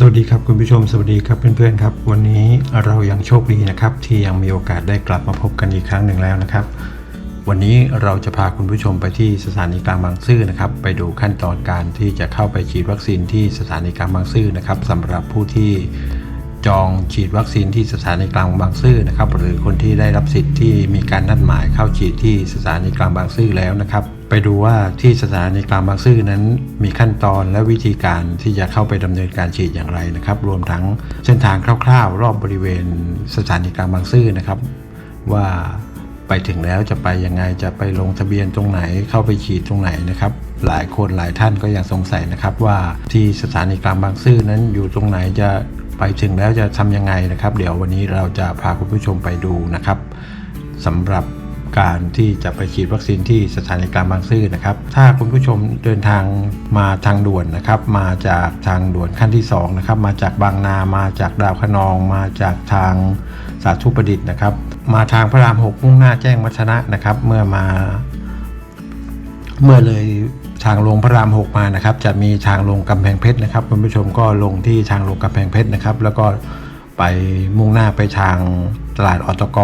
สวัสดีครับคุณผู้ชมสวัสดีครับเพื่อนๆครับ วันนี้เรายังโชคดีนะครับ ที่ยังมีโอกาสได้กลับมาพบกันอีกครั้งหนึ่งแล้วนะครับ วันนี้เราจะพาคุณผู้ชมไปที่สถานีกลางบางซื่อนะครับ ไปดูขั้นตอนการที่จะเข้าไปฉีดวัคซีนที่สถานีกลางบางซื่อนะครับสำหรับผู้ที่จองฉีดวัคซีนที่สถานีกลางบางซื่อนะครับ หรือคนที่ได้รับสิทธิ์ที่มีการนัดหมายเข้าฉีดที่สถานีกลางบางซื่อแล้วนะครับ ไปดูว่าที่สถานีกลางบางซื่อนั้นมีขั้นตอนและวิธีการที่จะเข้าไปดำเนินการฉีดอย่างไรนะครับ รวมทั้งเส้นทางคร่าวๆ รอบบริเวณสถานีกลางบางซื่อนะครับ ว่าไปถึงแล้วจะไปยังไงจะไปลงทะเบียนตรงไหนเข้าไปฉีดตรงไหนนะครับ หลายคนหลายท่านก็ยังสงสัยนะครับ ว่าที่สถานีกลางบางซื่อนั้นอยู่ตรงไหนจะไปถึงแล้วจะทำยังไงนะครับ เดี๋ยววันนี้เราจะพาคุณผู้ชมไปดูนะครับสำหรับ การที่จะไปฉีดวัคซีนที่สถานีกลางบางซื่อนะครับ ถ้าคุณผู้ชมเดินทางมาทางด่วนนะครับ มาจากทางด่วนขั้นที่2นะครับ มาจากบางนา มาจากดาวคะนอง มาจากทางสาธุประดิษฐ์นะครับ มาทางพระรามหกมุ่งหน้าแจ้งวัฒนะนะครับ เมื่อมา เมื่อเลยทางลงพระรามหกมานะครับ จะมีทางลงกำแพงเพชรนะครับ คุณผู้ชมก็ลงที่ทางลงกำแพงเพชรนะครับ แล้วก็ไปมุ่งหน้าไปทางตลาดอตก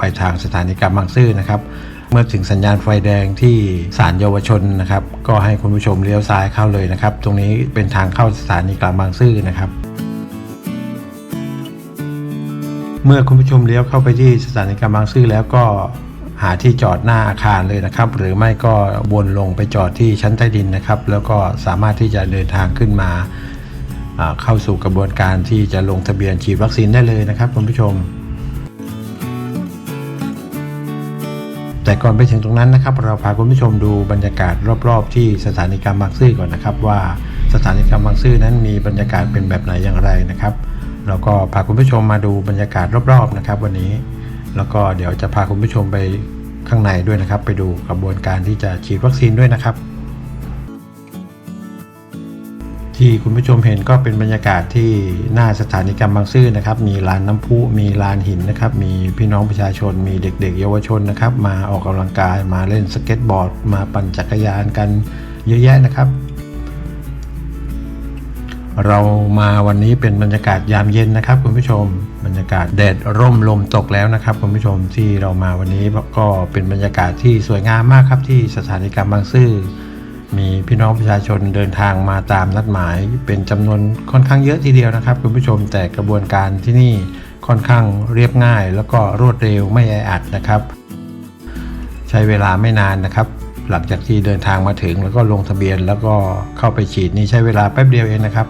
ไปทางสถานีกลางบางซื่อนะครับ เมื่อถึงสัญญาณไฟแดงที่ศาลเยาวชนนะครับ ก็ให้คุณผู้ชมเลี้ยวซ้ายเข้าเลยนะครับ ตรงนี้เป็นทางเข้าสถานีกลางบางซื่อนะครับเมื่อคุณผู้ชมเลี้ยวเข้าไปที่สถานีกลางบางซื่อแล้วก็หาที่จอดหน้าอาคารเลยนะครับ หรือไม่ก็วนลงไปจอดที่ชั้นใต้ดินนะครับ แล้วก็สามารถที่จะเดินทางขึ้นมาอ่าเข้าสู่กระบวนการที่จะลงทะเบียนฉีดวัคซีนได้เลยนะครับคุณผู้ชม แต่ก่อนไปถึงตรงนั้นนะครับ เราพาคุณผู้ชมดูบรรยากาศรอบๆ ที่สถานีกลางบางซื่อก่อนนะครับ ว่าสถานีกลางบางซื่อนั้นมีบรรยากาศเป็นแบบไหนอย่างไรนะครับเราก็พาคุณผู้ชมมาดูบรรยากาศรอบๆนะครับ วันนี้ แล้วก็เดี๋ยวจะพาคุณผู้ชมไปข้างในด้วยนะครับ ไปดูกระบวนการที่จะฉีดวัคซีนด้วยนะครับ ที่คุณผู้ชมเห็นก็เป็นบรรยากาศที่หน้าสถานีกลางบางซื่อนะครับ มีลานน้ำพุ มีลานหินนะครับ มีพี่น้องประชาชน มีเด็ก ๆ เยาวชนนะครับ มาออกกำลังกาย มาเล่นสเก็ตบอร์ด มาปั่นจักรยานกันเยอะแยะนะครับ เรามาวันนี้เป็นบรรยากาศยามเย็นนะครับ คุณผู้ชม บรรยากาศแดดร่มลมตกแล้วนะครับ คุณผู้ชมที่เรามาวันนี้ก็เป็นบรรยากาศที่สวยงามมากครับที่สถานีกลางบางซื่อ มีพี่น้องประชาชนเดินทางมาตามนัดหมาย เป็นจำนวนค่อนข้างเยอะทีเดียวนะครับ คุณผู้ชมแต่กระบวนการที่นี่ค่อนข้างเรียบง่าย แล้วก็รวดเร็วไม่แออัดนะครับ ใช้เวลาไม่นานนะครับ หลังจากที่เดินทางมาถึงแล้วก็ลงทะเบียนแล้วก็เข้าไปฉีดนี่ใช้เวลาแป๊บเดียวเองนะครับ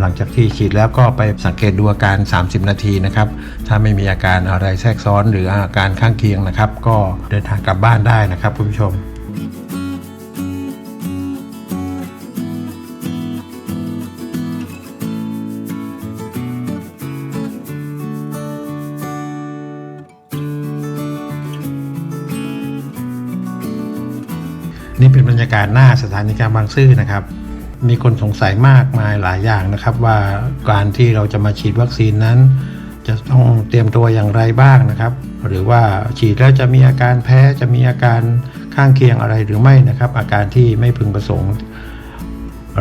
หลังจากที่ฉีดแล้วก็ไปสังเกตดูอาการ 30 นาทีนะครับ ถ้าไม่มีอาการอะไรแทรกซ้อนหรืออาการข้างเคียงนะครับ ก็เดินทางกลับบ้านได้นะครับคุณผู้ชม รยากาศหน้าสถานีกลางบางซื่อนะครับ มีคนสงสัยมากมายหลายอย่างนะครับ ว่าการที่เราจะมาฉีดวัคซีนนั้น จะต้องเตรียมตัวอย่างไรบ้างนะครับ หรือว่าฉีดแล้วจะมีอาการแพ้จะมีอาการข้างเคียงอะไรหรือไม่นะครับ อาการที่ไม่พึงประสงค์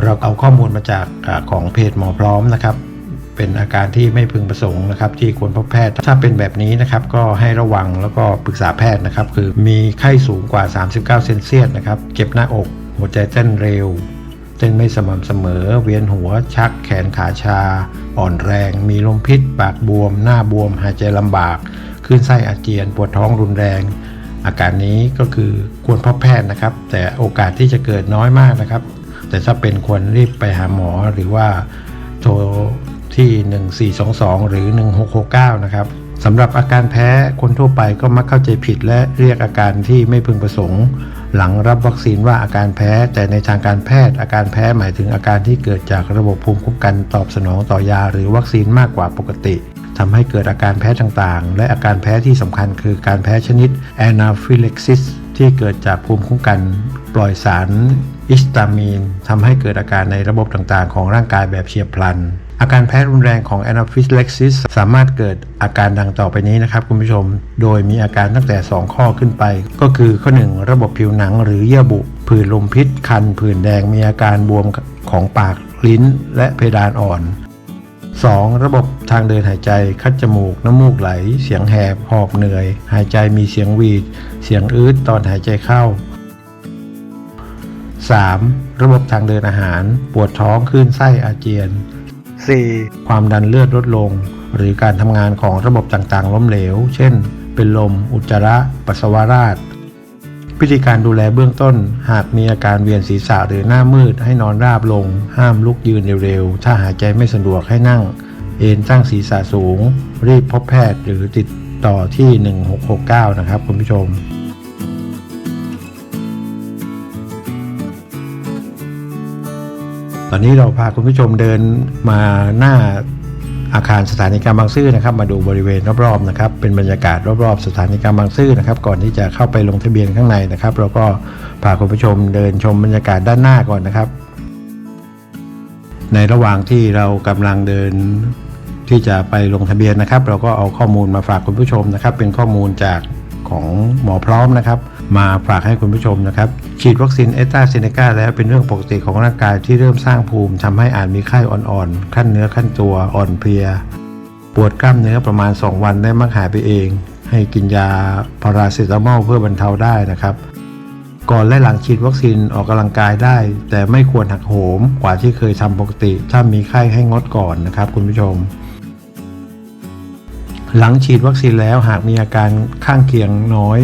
เราเอาข้อมูลมาจากของเพจหมอพร้อมนะครับ เป็นอาการที่ไม่พึงประสงค์นะครับที่ควรพบแพทย์ ถ้าเป็นแบบนี้นะครับก็ให้ระวังแล้วก็ปรึกษาแพทย์นะครับ คือมีไข้สูงกว่า 39 เซนเซียสนะครับเจ็บหน้าอก หัวใจเต้นเร็ว เต้นไม่สม่ำเสมอ เวียนหัวชักแขนขาชา อ่อนแรง มีลมพิษ ปากบวม หน้าบวม หายใจลำบากคลื่นไส้อาเจียน ปวดท้องรุนแรง อาการนี้ก็คือควรพบแพทย์นะครับ แต่โอกาสที่จะเกิดน้อยมากนะครับ แต่ถ้าเป็นควรรีบไปหาหมอหรือว่าโทร ที่ 1422 หรือ 1669 นะครับสำหรับอาการแพ้คนทั่วไปก็มักเข้าใจผิดและเรียกอาการที่ไม่พึงประสงค์ หลังรับวัคซีนว่าอาการแพ้ แต่ในทางการแพทย์ อาการแพ้หมายถึงอาการที่เกิดจากระบบภูมิคุ้มกันตอบสนองต่อยาหรือวัคซีนมากกว่าปกติทำให้เกิดอาการแพ้ต่างๆ และอาการแพ้ที่สำคัญคือการแพ้ชนิด anaphylaxis ที่เกิดจากภูมิคุ้มกัน ปล่อยสารอิสตามีนทำให้เกิดอาการในระบบต่างๆ ของร่างกายแบบเฉียบพลัน อาการแพ้รุนแรงของ anaphylaxis สามารถเกิดอาการดังต่อไปนี้นะครับคุณผู้ชม โดยมีอาการตั้งแต่ 2 ข้อขึ้นไป ก็คือข้อ 1 ระบบผิวหนังหรือเยื่อบุผื่นลมพิษ คันผื่นแดงมีอาการบวมของปากลิ้น และเพดานอ่อน 2. ระบบทางเดินหายใจ คัดจมูก น้ำมูกไหล เสียงแหบหอบเหนื่อย หายใจมีเสียงหวีด เสียงอืดตอนหายใจเข้า 3. ระบบทางเดินอาหาร ปวดท้องคลื่นไส้อาเจียน 4. ความดันเลือดลดลง หรือการทำงานของระบบต่างๆ ล้มเหลว เช่น เป็นลม อุจจาระ ปัสสาวะราษฎร์วิธีการดูแลเบื้องต้น หากมีอาการเวียนศีรษะหรือหน้ามืดให้นอนราบลง ห้ามลุกยืนเร็วๆ ถ้าหายใจไม่สะดวกให้นั่ง เอนตั้งศีรษะสูง รีบพบแพทย์หรือติดต่อที่ 1669 นะครับคุณผู้ชม อนนี้เราพาคุณผู้ชมเดินมาหน้าอาคารสถานีกลางบางซื่อนะครับ มาดูบริเวณรอบๆนะครับ เป็นบรรยากาศรอบๆ สถานีกลางบางซื่อนะครับ ก่อนที่จะเข้าไปลงทะเบียนข้างในนะครับ เราก็พาคุณผู้ชมเดินชมบรรยากาศด้านหน้าก่อนนะครับ ในระหว่างที่เรากำลังเดินที่จะไปลงทะเบียนนะครับ เราก็เอาข้อมูลมาฝากคุณผู้ชมนะครับ เป็นข้อมูลจากของหมอพร้อมนะครับ มาฝากให้คุณผู้ชมนะครับ ฉีดวัคซีนเอสตราเซเนกาแล้วเป็นเรื่องปกติของร่างกายที่เริ่มสร้างภูมิทำให้อาจมีไข้อ่อนๆ ขั้นเนื้อขั้นตัวอ่อนเพลีย ปวดกล้ามเนื้อประมาณ 2 วันได้มักหายไปเอง ให้กินยาพาราเซตามอลเพื่อบรรเทาได้นะครับก่อนและหลังฉีดวัคซีนออกกำลังกายได้ แต่ไม่ควรหักโหมกว่าที่เคยทำปกติ ถ้ามีไข้ให้งดก่อนนะครับ คุณผู้ชม หลังฉีดวัคซีนแล้วหากมีอาการข้างเคียงน้อย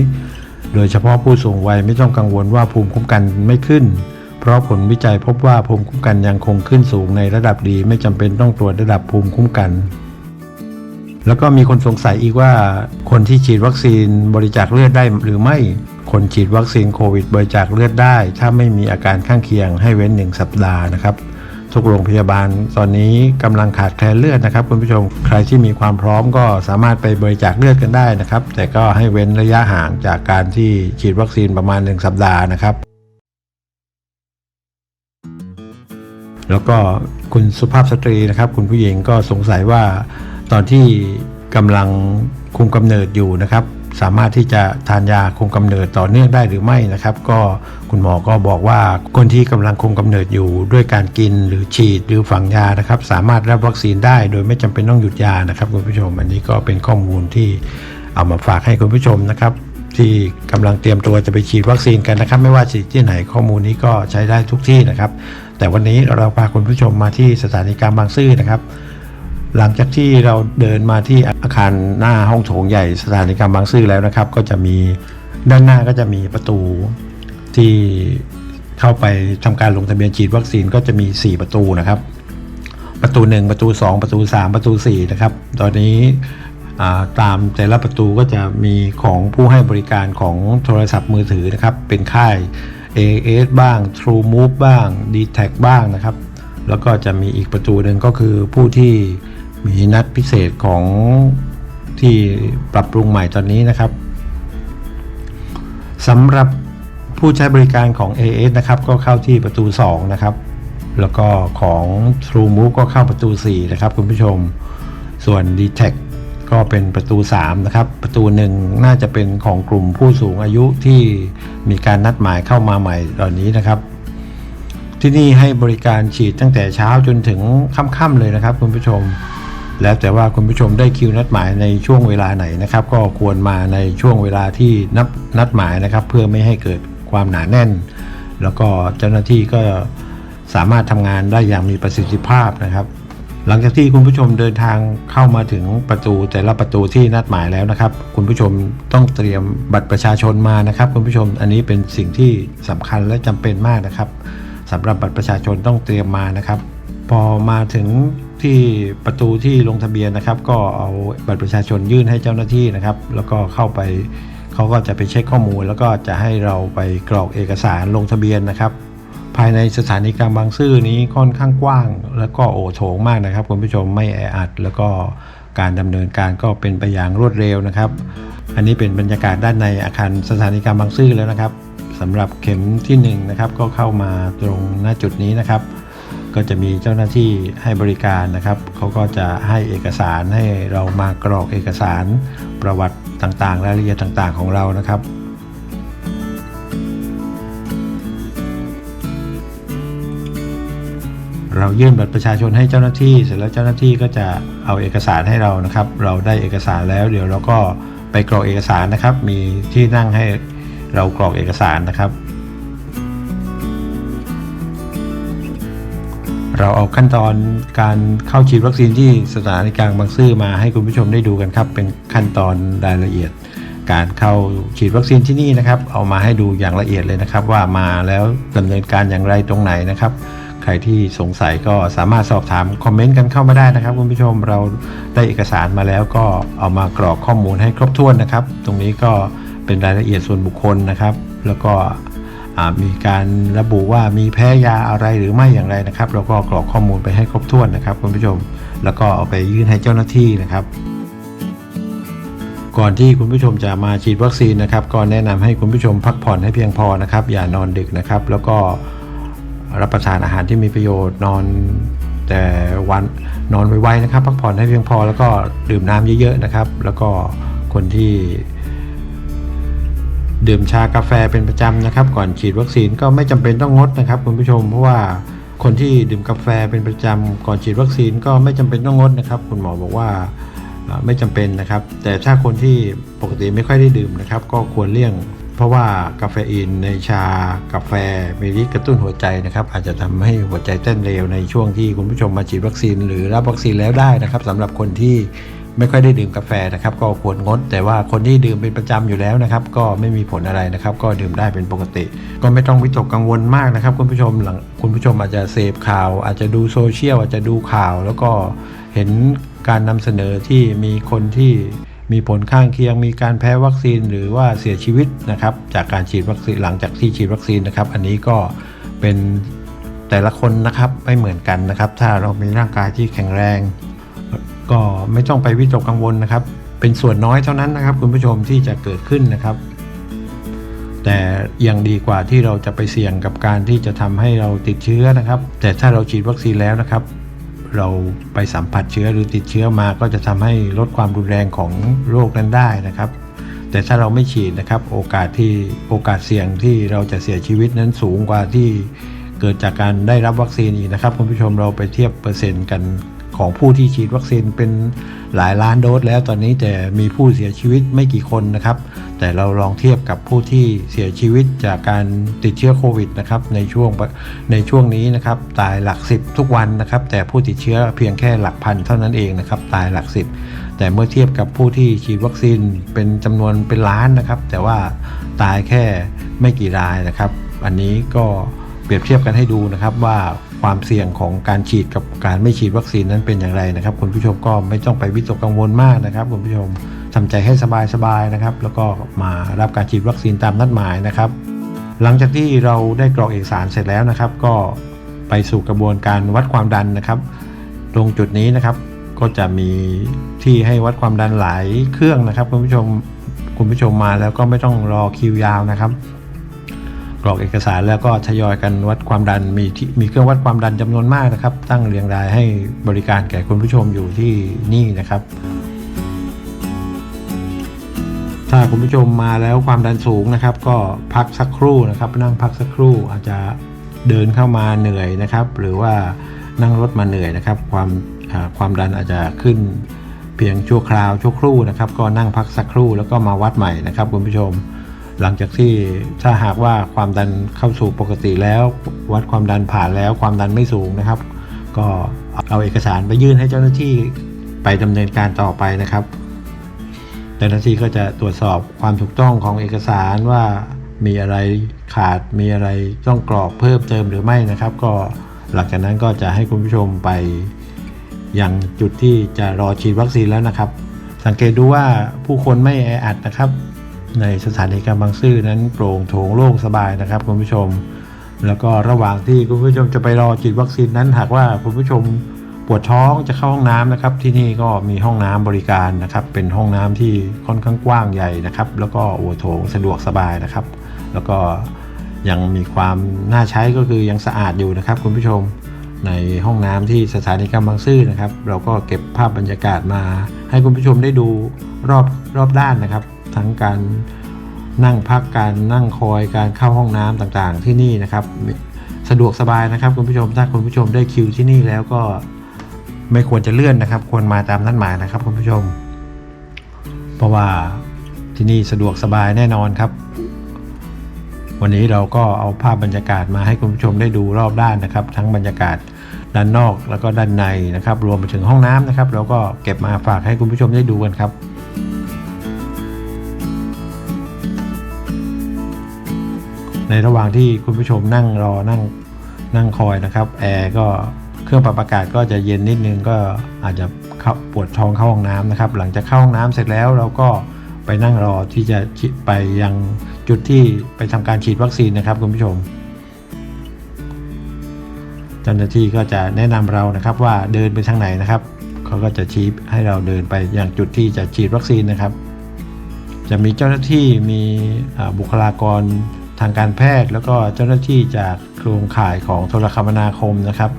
โดยเฉพาะผู้สูงวัยไม่ต้องกังวลว่าภูมิคุ้มกันไม่ขึ้น เพราะผลวิจัยพบว่าภูมิคุ้มกันยังคงขึ้นสูงในระดับดี ไม่จำเป็นต้องตรวจระดับภูมิคุ้มกัน แล้วก็มีคนสงสัยอีกว่า คนที่ฉีดวัคซีนบริจาคเลือดได้หรือไม่ คนฉีดวัคซีนโควิดบริจาคเลือดได้ ถ้าไม่มีอาการข้างเคียงให้เว้นหนึ่งสัปดาห์นะครับ ทุกโรงพยาบาล ตอนนี้กำลังขาดแคลนเลือดนะครับคุณผู้ชมใครที่มีความพร้อมก็สามารถไปบริจาคเลือดกันได้นะครับ แต่ก็ให้เว้นระยะห่างจากการที่ฉีดวัคซีนประมาณ 1 สัปดาห์นะครับ แล้วก็คุณสุภาพสตรีนะครับ คุณผู้หญิงก็สงสัยว่าตอนที่กำลังคุมกำเนิดอยู่นะครับ สามารถที่จะทานยาคุมกำเนิดต่อเนื่องได้หรือไม่นะครับ ก็คุณหมอก็บอกว่าคนที่กำลังคุมกำเนิดอยู่ด้วยการกินหรือฉีดหรือฝังยานะครับ สามารถรับวัคซีนได้โดยไม่จำเป็นต้องหยุดยานะครับคุณผู้ชม อันนี้ก็เป็นข้อมูลที่เอามาฝากให้คุณผู้ชมนะครับที่กำลังเตรียมตัวจะไปฉีดวัคซีนกันนะครับ ไม่ว่าฉีดที่ไหนข้อมูลนี้ก็ใช้ได้ทุกที่นะครับ แต่วันนี้เราพาคุณผู้ชมมาที่สถานีกลางบางซื่อนะครับ หลังจากที่เราเดินมาที่อาคารหน้าห้องโถงใหญ่สถานีกลางบางซื่อแล้วนะครับ ก็จะมีด้านหน้าก็จะมีประตูที่เข้าไปทำการลงทะเบียนฉีดวัคซีนก็จะมี 4 ประตูนะครับ ประตู 1 ประตู 2 ประตู 3 ประตู4นะครับตอนนี้ตามแต่ละประตูก็จะมีของผู้ให้บริการของโทรศัพท์มือถือนะครับ เป็นค่าย AS บ้าง True Move บ้าง d t a c บ้างนะครับ แล้วก็จะมีอีกประตูหนึ่งก็คือผู้ที่ มีนัดพิเศษของที่ปรับปรุงใหม่ตอนนี้นะครับสำหรับผู้ใช้บริการของ AS นะครับ ก็เข้าที่ประตู 2 นะครับ แล้วก็ของ True Move ก็เข้าประตู 4 นะครับ คุณผู้ชม ส่วน d t a c ก็เป็นประตู 3 นะครับ ประตูหนึ่งน่าจะเป็นของกลุ่มผู้สูงอายุที่มีการนัดหมายเข้ามาใหม่ตอนนี้นะครับ ที่นี่ให้บริการฉีดตั้งแต่เช้าจนถึงค่ำๆเลยนะครับ คุณผู้ชม แล้วแต่ว่าคุณผู้ชมได้คิวนัดหมายในช่วงเวลาไหนนะครับ ก็ควรมาในช่วงเวลาที่นับนัดหมายนะครับ เพื่อไม่ให้เกิดความหนาแน่น แล้วก็เจ้าหน้าที่ก็สามารถทำงานได้อย่างมีประสิทธิภาพนะครับ หลังจากที่คุณผู้ชมเดินทางเข้ามาถึงประตูแต่ละประตูที่นัดหมายแล้วนะครับ คุณผู้ชมต้องเตรียมบัตรประชาชนมานะครับ คุณผู้ชมอันนี้เป็นสิ่งที่สำคัญและจำเป็นมากนะครับสำหรับบัตรประชาชนต้องเตรียมมานะครับ พอมาถึง ที่ประตูที่ลงทะเบียนนะครับ ก็เอาบัตรประชาชนยื่นให้เจ้าหน้าที่นะครับ แล้วก็เข้าไปเขาก็จะไปเช็คข้อมูล แล้วก็จะให้เราไปกรอกเอกสารลงทะเบียนนะครับ ภายในสถานีกลางบางซื่อนี้ค่อนข้างกว้าง แล้วก็โอโถงมากนะครับคุณผู้ชมไม่แออัด แล้วก็การดำเนินการก็เป็นไปอย่างรวดเร็วนะครับ อันนี้เป็นบรรยากาศด้านในอาคารสถานีกลางบางซื่อแล้วนะครับสำหรับเข็มที่1นงนะครับก็เข้ามาตรงหน้าจุดนี้นะครับ ก็จะมีเจ้าหน้าที่ให้บริการนะครับ เขาก็จะให้เอกสารให้เรามากรอกเอกสารประวัติต่างๆ รายละเอียดต่างๆ ของเรานะครับเรายื่นบัตรประชาชนให้เจ้าหน้าที่ เสร็จแล้วเจ้าหน้าที่ก็จะเอาเอกสารให้เรานะครับ เราได้เอกสารแล้วเดี๋ยวเราก็ไปกรอกเอกสารนะครับ มีที่นั่งให้เรากรอกเอกสารนะครับ เราเอาขั้นตอนการเข้าฉีดวัคซีนที่สถานีกลางบางซื่อมาให้คุณผู้ชมได้ดูกันครับ เป็นขั้นตอนรายละเอียด การเข้าฉีดวัคซีนที่นี่นะครับ เอามาให้ดูอย่างละเอียดเลยนะครับ ว่ามาแล้วดำเนินการอย่างไรตรงไหนนะครับ ใครที่สงสัยก็สามารถสอบถามคอมเมนต์กันเข้ามาได้นะครับ คุณผู้ชมเราได้เอกสารมาแล้วก็เอามากรอกข้อมูลให้ครบถ้วนนะครับ ตรงนี้ก็เป็นรายละเอียดส่วนบุคคลนะครับ แล้วก็ มีการระบุว่ามีแพ้ยาอะไรหรือไม่อย่างไรนะครับเราก็กรอกข้อมูลไปให้ครบถ้วนนะครับคุณผู้ชม แล้วก็เอาไปยื่นให้เจ้าหน้าที่นะครับ ก่อนที่คุณผู้ชมจะมาฉีดวัคซีนนะครับ ก็แนะนำให้คุณผู้ชมพักผ่อนให้เพียงพอนะครับ อย่านอนดึกนะครับ แล้วก็รับประทานอาหารที่มีประโยชน์นอนแต่วันนอนไวๆนะครับ พักผ่อนให้เพียงพอแล้วก็ดื่มน้ำเยอะๆนะครับ แล้วก็คนที่ ดื่มชากาแฟเป็นประจำนะครับ ก่อนฉีดวัคซีนก็ไม่จำเป็นต้องงดนะครับคุณผู้ชมเพราะว่าคนที่ดื่มกาแฟเป็นประจำก่อนฉีดวัคซีนก็ไม่จำเป็นต้องงดนะครับ คุณหมอบอกว่าไม่จำเป็นนะครับ แต่ถ้าคนที่ปกติไม่ค่อยได้ดื่มนะครับ ก็ควรเลี่ยง เพราะว่ากาเฟอีนในชากาแฟมีฤทธิ์กระตุ้นหัวใจนะครับ อาจจะทำให้หัวใจเต้นเร็วในช่วงที่คุณผู้ชมมาฉีดวัคซีน หรือรับวัคซีนแล้วได้นะครับสำหรับคนที่ ไม่ค่อยได้ดื่มกาแฟนะครับ ก็ควรงด แต่ว่าคนที่ดื่มเป็นประจำอยู่แล้วนะครับ ก็ไม่มีผลอะไรนะครับ ก็ดื่มได้เป็นปกติ ก็ไม่ต้องวิตกกังวลมากนะครับ คุณผู้ชมหลังคุณผู้ชมอาจจะเสพข่าว อาจจะดูโซเชียลอาจจะดูข่าว แล้วก็เห็นการนำเสนอที่มีคนที่มีผลข้างเคียง มีการแพ้วัคซีนหรือว่าเสียชีวิตนะครับจากการฉีดวัคซีนหลังจากที่ฉีดวัคซีนนะครับ อันนี้ก็เป็นแต่ละคนนะครับไม่เหมือนกันนะครับ ถ้าเรามีร่างกายที่แข็งแรง ก็ไม่ต้องไปวิตกกังวลนะครับ เป็นส่วนน้อยเท่านั้นนะครับ คุณผู้ชมที่จะเกิดขึ้นนะครับ แต่ยังดีกว่าที่เราจะไปเสี่ยงกับการที่จะทำให้เราติดเชื้อนะครับ แต่ถ้าเราฉีดวัคซีนแล้วนะครับ เราไปสัมผัสเชื้อหรือติดเชื้อมาก็จะทำให้ลดความรุนแรงของโรคนั้นได้นะครับแต่ถ้าเราไม่ฉีดนะครับโอกาสที่โอกาสเสี่ยงที่เราจะเสียชีวิตนั้นสูงกว่าที่เกิดจากการได้รับวัคซีนอีกนะครับคุณผู้ชมเราไปเทียบเปอร์เซ็นต์กัน ของผู้ที่ฉีดวัคซีนเป็นหลายล้านโดสแล้วตอนนี้แต่มีผู้เสียชีวิตไม่กี่คนนะครับ แต่เราลองเทียบกับผู้ที่เสียชีวิตจากการติดเชื้อโควิดนะครับในช่วงในช่วงนี้นะครับตายหลักสิบทุกวันนะครับ แต่ผู้ติดเชื้อเพียงแค่หลักพันเท่านั้นเองนะครับตายหลักสิบแต่เมื่อเทียบกับผู้ที่ฉีดวัคซีนเป็นจำนวนเป็นล้านนะครับ แต่ว่าตายแค่ไม่กี่รายนะครับ อันนี้ก็เปรียบเทียบกันให้ดูนะครับว่า ความเสี่ยงของการฉีดกับการไม่ฉีดวัคซีนนั้นเป็นอย่างไรนะครับ คุณผู้ชมก็ไม่ต้องไปวิตกกังวลมากนะครับ คุณผู้ชมทำใจให้สบายๆนะครับ แล้วก็มารับการฉีดวัคซีนตามนัดหมายนะครับ หลังจากที่เราได้กรอกเอกสารเสร็จแล้วนะครับ ก็ไปสู่กระบวนการวัดความดันนะครับ ตรงจุดนี้นะครับ ก็จะมีที่ให้วัดความดันหลายเครื่องนะครับ คุณผู้ชมคุณผู้ชมมาแล้วก็ไม่ต้องรอคิวยาวนะครับ กรอกเอกสารแล้วก็ทยอยกันวัดความดันมีที่มีเครื่องวัดความดันจำนวนมากนะครับ ตั้งเรียงรายให้บริการแก่คุณผู้ชมอยู่ที่นี่นะครับ ถ้าคุณผู้ชมมาแล้วความดันสูงนะครับ ก็พักสักครู่นะครับ นั่งพักสักครู่อาจจะเดินเข้ามาเหนื่อยนะครับ หรือว่านั่งรถมาเหนื่อยนะครับ ความความดันอาจจะขึ้นเพียงชั่วคราวชั่วครู่นะครับ ก็นั่งพักสักครู่แล้วก็มาวัดใหม่นะครับคุณผู้ชม หลังจากที่ถ้าหากว่าความดันเข้าสู่ปกติแล้ว วัดความดันผ่านแล้วความดันไม่สูงนะครับ ก็เอาเอกสารไปยื่นให้เจ้าหน้าที่ไปดำเนินการต่อไปนะครับเจ้าหน้าที่ก็จะตรวจสอบความถูกต้องของเอกสารว่ามีอะไรขาดมีอะไรต้องกรอกเพิ่มเติมหรือไม่นะครับ ก็หลังจากนั้นก็จะให้คุณผู้ชมไปยังจุดที่จะรอฉีดวัคซีนแล้วนะครับ สังเกตดูว่าผู้คนไม่แออัดนะครับ ในสถานีกลางบางซื่อนั้นโปร่งโถงโล่งสบายนะครับคุณผู้ชม แล้วก็ระหว่างที่คุณผู้ชมจะไปรอฉีดวัคซีนนั้น หากว่าคุณผู้ชมปวดท้องจะเข้าห้องน้ำนะครับ ที่นี่ก็มีห้องน้ำบริการนะครับ เป็นห้องน้ำที่ค่อนข้างกว้างใหญ่นะครับ แล้วก็โอโถงสะดวกสบายนะครับ แล้วก็ยังมีความน่าใช้ก็คือยังสะอาดอยู่นะครับ คุณผู้ชมในห้องน้ำที่สถานีกลางบางซื่อนะครับ เราก็เก็บภาพบรรยากาศมา ให้คุณผู้ชมได้ดูรอบรอบด้านนะครับ ทั้งการนั่งพักการนั่งคอยการเข้าห้องน้ำต่างๆ ที่นี่นะครับสสะดวกสบายนะครับ คุณผู้ชมถ้าคุณผู้ชมได้คิวที่นี่แล้วก็ไม่ควรจะเลื่อนนะครับ ควรมาตามนัดหมายนะครับคุณผู้ชม เพราะว่าที่นี่สะดวกสบายแน่นอนครับ วันนี้เราก็เอาภาพบรรยากาศมาให้คุณผู้ชมได้ดูรอบด้านนะครับ ทั้งบรรยากาศด้านนอกแล้วก็ด้านในนะครับ รวมไปถึงห้องน้ำนะครับ เราก็เก็บมาฝากให้คุณผู้ชมได้ดูกันครับ ในระหว่างที่คุณผู้ชมนั่งรอนั่งนั่งคอยนะครับแอร์ก็เครื่องปรับอากาศก็จะเย็นนิดนึงก็อาจจะเข้าปวดท้องเข้าห้องน้ำนะครับ หลังจากเข้าห้องน้ำเสร็จแล้วเราก็ไปนั่งรอที่จะไปยังจุดที่ไปทำการฉีดวัคซีนนะครับคุณผู้ชมเจ้าหน้าที่ก็จะแนะนำเรานะครับว่าเดินไปทางไหนนะครับเขาก็จะชี้ให้เราเดินไปยังจุดที่จะฉีดวัคซีนนะครับ จะมีเจ้าหน้าที่มีบุคลากร ทางการแพทย์แล้วก็เจ้าหน้าที่จากโครงข่ายของโทรคมนาคมนะครับ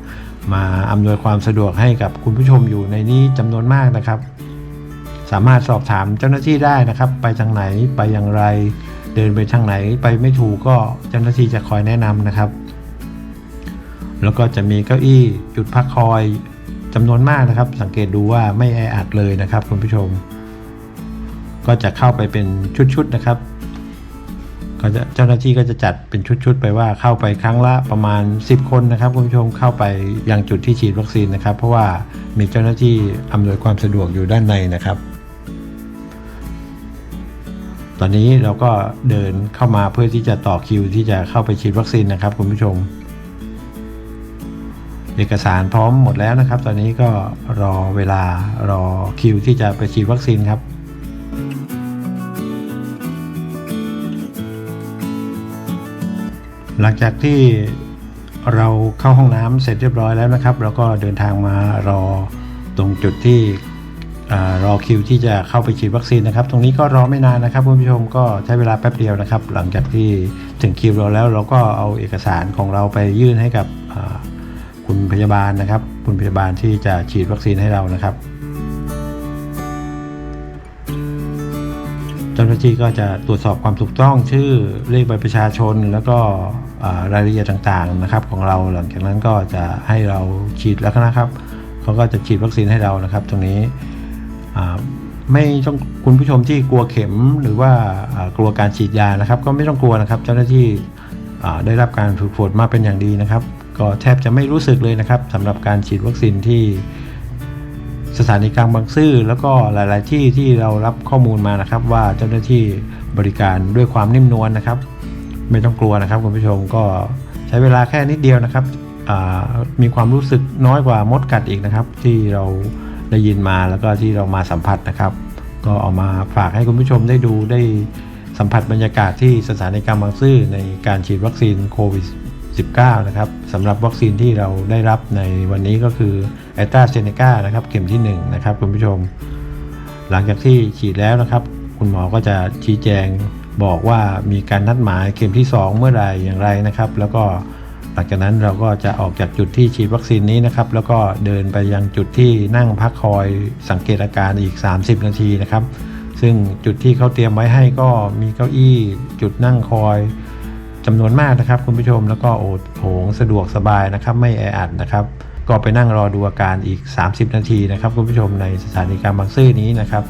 มาอำนวยความสะดวกให้กับคุณผู้ชมอยู่ในนี้จำนวนมากนะครับ สามารถสอบถามเจ้าหน้าที่ได้นะครับ ไปทางไหนไปอย่างไร เดินไปทางไหนไปไม่ถูกก็เจ้าหน้าที่จะคอยแนะนำนะครับ แล้วก็จะมีเก้าอี้จุดพักคอยจำนวนมากนะครับ สังเกตดูว่าไม่แออัดเลยนะครับ คุณผู้ชม ก็จะเข้าไปเป็นชุดๆนะครับ ก็จะเจ้าหน้าที่ก็จะจัดเป็นชุดๆ ไปว่าเข้าไปครั้งละประมาณ 10 คนนะครับคุณผู้ชมเข้าไปยังจุดที่ฉีดวัคซีนนะครับ เพราะว่ามีเจ้าหน้าที่อำนวยความสะดวกอยู่ด้านในนะครับ ตอนนี้เราก็เดินเข้ามาเพื่อที่จะต่อคิวที่จะเข้าไปฉีดวัคซีนนะครับคุณผู้ชม เอกสารพร้อมหมดแล้วนะครับ ตอนนี้ก็รอเวลารอคิวที่จะไปฉีดวัคซีนครับ หลังจากที่เราเข้าห้องน้ำเสร็จเรียบร้อยแล้วนะครับแล้วก็เดินทางมารอตรงจุดที่รอคิวที่จะเข้าไปฉีดวัคซีนนะครับ ตรงนี้ก็รอไม่นานนะครับคุณผู้ชมก็ใช้เวลาแป๊บเดียวนะครับ หลังจากที่ถึงคิวเราแล้วเราก็เอาเอกสารของเราไปยื่นให้กับคุณพยาบาลนะครับ คุณพยาบาลที่จะฉีดวัคซีนให้เรานะครับ เจ้าหน้าที่ก็จะตรวจสอบความถูกต้องชื่อเลขบัตรประชาชน แล้วก็รายละเอียดต่างๆนะครับของเราหลังจากนั้นก็จะให้เราฉีดแล้วนะครับเขาก็จะฉีดวัคซีนให้เรานะครับ ตรงนี้ไม่ต้องคุณผู้ชมที่กลัวเข็มหรือว่ากลัวการฉีดยานะครับ ก็ไม่ต้องกลัวนะครับ เจ้าหน้าที่ได้รับการฝึกฝนมาเป็นอย่างดีนะครับ ก็แทบจะไม่รู้สึกเลยนะครับสำหรับการฉีดวัคซีนที่ สถานีกลางบางซื่อแล้วก็หลาย ๆ ที่ที่เรารับข้อมูลมานะครับ ว่าเจ้าหน้าที่บริการด้วยความนิ่มนวลนะครับ ไม่ต้องกลัวนะครับคุณผู้ชมก็ใช้เวลาแค่นิดเดียวนะครับมีความรู้สึกน้อยกว่ามดกัดอีกนะครับ ที่เราได้ยินมาแล้วก็ที่เรามาสัมผัสนะครับ ก็เอามาฝากให้คุณผู้ชมได้ดูได้สัมผัสบรรยากาศที่สถานีกลางบางซื่อในการฉีดวัคซีนโควิด 19 นะครับสำหรับวัคซีนที่เราได้รับในวันนี้ก็คือแอตราเซเนกานะครับเข็มที่ 1 นะครับคุณผู้ชม หลังจากที่ฉีดแล้วนะครับ คุณหมอก็จะชี้แจงบอกว่ามีการนัดหมายเข็มที่ 2 เมื่อไรอย่างไรนะครับ แล้วก็หลังจากนั้นเราก็จะออกจากจุดที่ฉีดวัคซีนนี้นะครับ แล้วก็เดินไปยังจุดที่นั่งพักคอยสังเกตอาการอีก 30 นาทีนะครับ ซึ่งจุดที่เขาเตรียมไว้ให้ก็มีเก้าอี้ จุดนั่งคอย จำนวนมากนะครับ คุณผู้ชมแล้วก็โอดโถงสะดวกสบายนะครับ ไม่แออัดนะครับก็ไปนั่งรอดูอาการอีก 30 นาทีนะครับ คุณผู้ชมในสถานีกลางบางซื่อนี้นะครับ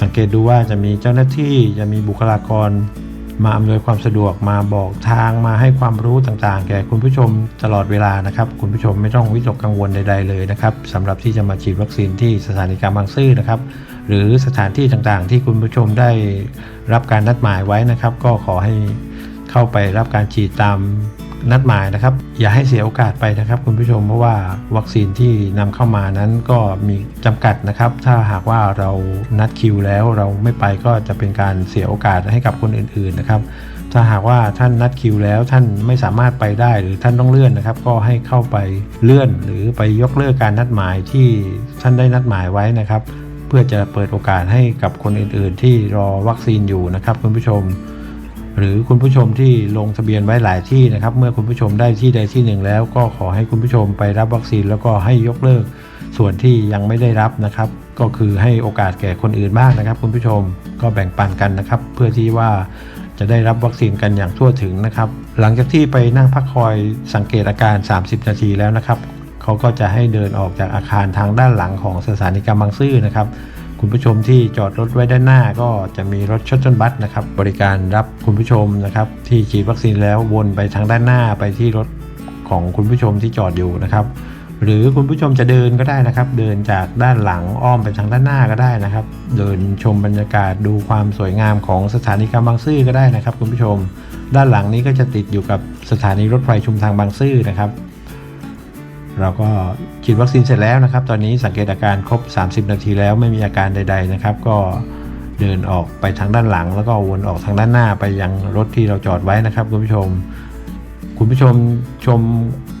สังเกตดูว่าจะมีเจ้าหน้าที่จะมีบุคลากร มาอำนวยความสะดวกมาบอกทางมาให้ความรู้ต่างๆ แก่คุณผู้ชมตลอดเวลานะครับ คุณผู้ชมไม่ต้องวิตกกังวลใดๆเลยนะครับสำหรับที่จะมาฉีดวัคซีนที่สถานีกลางบางซื่อนะครับหรือสถานที่ต่างๆ ที่คุณผู้ชมได้รับการนัดหมายไว้นะครับ ก็ขอให้เข้าไปรับการฉีดตาม นัดหมายนะครับ อย่าให้เสียโอกาสไปนะครับคุณผู้ชมเพราะว่าวัคซีนที่นำเข้ามานั้นก็มีจำกัดนะครับ ถ้าหากว่าเรานัดคิวแล้วเราไม่ไปก็จะเป็นการเสียโอกาสให้กับคนอื่นๆนะครับถ้าหากว่าท่านนัดคิวแล้วท่านไม่สามารถไปได้หรือท่านต้องเลื่อนนะครับ ก็ให้เข้าไปเลื่อนหรือไปยกเลิกการนัดหมายที่ท่านได้นัดหมายไว้นะครับ เพื่อจะเปิดโอกาสให้กับคนอื่นๆ ที่รอวัคซีนอยู่นะครับคุณผู้ชม หรือคุณผู้ชมที่ลงทะเบียนไว้หลายที่นะครับ เมื่อคุณผู้ชมได้ที่ใดที่หนึ่งแล้ว ก็ขอให้คุณผู้ชมไปรับวัคซีนแล้วก็ให้ยกเลิก ส่วนที่ยังไม่ได้รับนะครับ ก็คือให้โอกาสแก่คนอื่นบ้างนะครับ คุณผู้ชมก็แบ่งปันกันนะครับ เพื่อที่ว่าจะได้รับวัคซีนกันอย่างทั่วถึงนะครับ หลังจากที่ไปนั่งพักคอยสังเกตอาการ 30 นาทีแล้วนะครับ เขาก็จะให้เดินออกจากอาคารทางด้านหลังของสถานีกลางบางซื่อนะครับ คุณผู้ชมที่จอดรถไว้ด้านหน้าก็จะมีรถชัตเทิลบัสนะครับบริการรับคุณผู้ชมนะครับที่ฉีดวัคซีนแล้ววนไปทางด้านหน้าไปที่รถของคุณผู้ชมที่จอดอยู่นะครับ หรือคุณผู้ชมจะเดินก็ได้นะครับ เดินจากด้านหลังอ้อมไปทางด้านหน้าก็ได้นะครับ เดินชมบรรยากาศดูความสวยงามของสถานีกลางบางซื่อก็ได้นะครับ คุณผู้ชม ด้านหลังนี้ก็จะติดอยู่กับสถานีรถไฟชุมทางบางซื่อนะครับ เราก็ฉีดวัคซีนเสร็จแล้วนะครับ ตอนนี้สังเกตอาการครบ 30 นาทีแล้วไม่มีอาการใด ๆนะครับ ก็เดินออกไปทางด้านหลัง แล้วก็วนออกทางด้านหน้าไปยังรถที่เราจอดไว้นะครับคุณผู้ชม คุณผู้ชมชม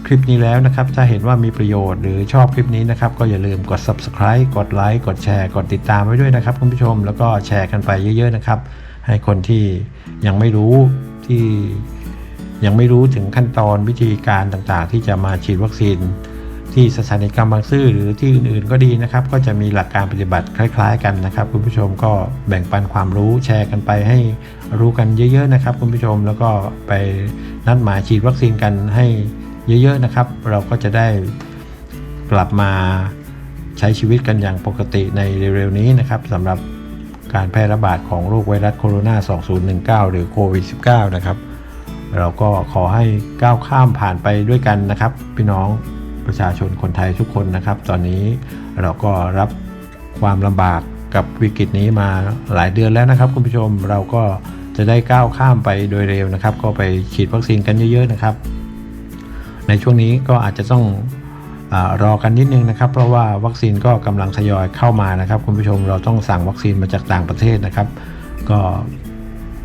คลิปนี้แล้วนะครับ ถ้าเห็นว่ามีประโยชน์หรือชอบคลิปนี้นะครับ ก็อย่าลืมกด subscribe กดไลค์กดแชร์กดติดตามไว้ด้วยนะครับคุณผู้ชมแล้วก็แชร์กันไปเยอะๆนะครับ ให้คนที่ยังไม่รู้ที่ยังไม่รู้ถึงขั้นตอนวิธีการต่างๆ ที่จะมาฉีดวัคซีน ที่สถานีกลางบางซื่อหรือที่อื่นๆก็ดีนะครับ ก็จะมีหลักการปฏิบัติคล้าย ๆ กันนะครับ คุณผู้ชมก็แบ่งปันความรู้แชร์กันไปให้รู้กันเยอะ ๆ นะครับ คุณผู้ชมแล้วก็ไปนัดหมายฉีดวัคซีนกันให้เยอะ ๆ นะครับ เราก็จะได้กลับมาใช้ชีวิตกันอย่างปกติในเร็วๆนี้นะครับสำหรับการแพร่ระบาดของโรคไวรัสโคโรนา 2019 หรือโควิด -19 นะครับ เราก็ขอให้ก้าวข้ามผ่านไปด้วยกันนะครับ พี่น้อง ประชาชนคนไทยทุกคนนะครับ ตอนนี้เราก็รับความลำบากกับวิกฤตนี้มาหลายเดือนแล้วนะครับคุณผู้ชมเราก็จะได้ก้าวข้ามไปโดยเร็วนะครับ ก็ไปฉีดวัคซีนกันเยอะ ๆนะครับ ในช่วงนี้ก็อาจจะต้องอรอกันนิดนึงนะครับ เพราะว่าวัคซีนก็กำลังทยอยเข้ามานะครับ คุณผู้ชมเราต้องสั่งวัคซีนมาจากต่างประเทศนะครับ ก็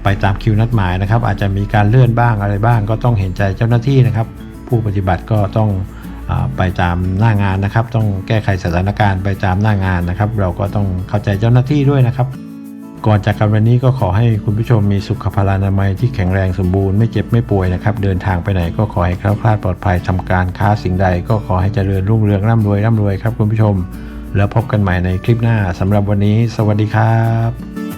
ไปตามคิวนัดหมายนะครับ อาจจะมีการเลื่อนบ้างอะไรบ้าง ก็ต้องเห็นใจเจ้าหน้าที่นะครับ ผู้ปฏิบัติก็ต้อง ไปตามหน้างานนะครับ ต้องแก้ไขสถานการณ์ไปตามหน้างานนะครับ เราก็ต้องเข้าใจเจ้าหน้าที่ด้วยนะครับ ก่อนจากกันวันนี้ก็ขอให้คุณผู้ชมมีสุขภาพนามัยที่แข็งแรงสมบูรณ์ไม่เจ็บไม่ป่วยนะครับ เดินทางไปไหนก็ขอให้คล้วคลาดปลอดภัยทำการค้าสิ่งใด ก็ขอให้เจริญรุ่งเรืองร่ำรวยร่ำรวยครับคุณผู้ชม แล้วพบกันใหม่ในคลิปหน้าสำหรับวันนี้ สวัสดีครับ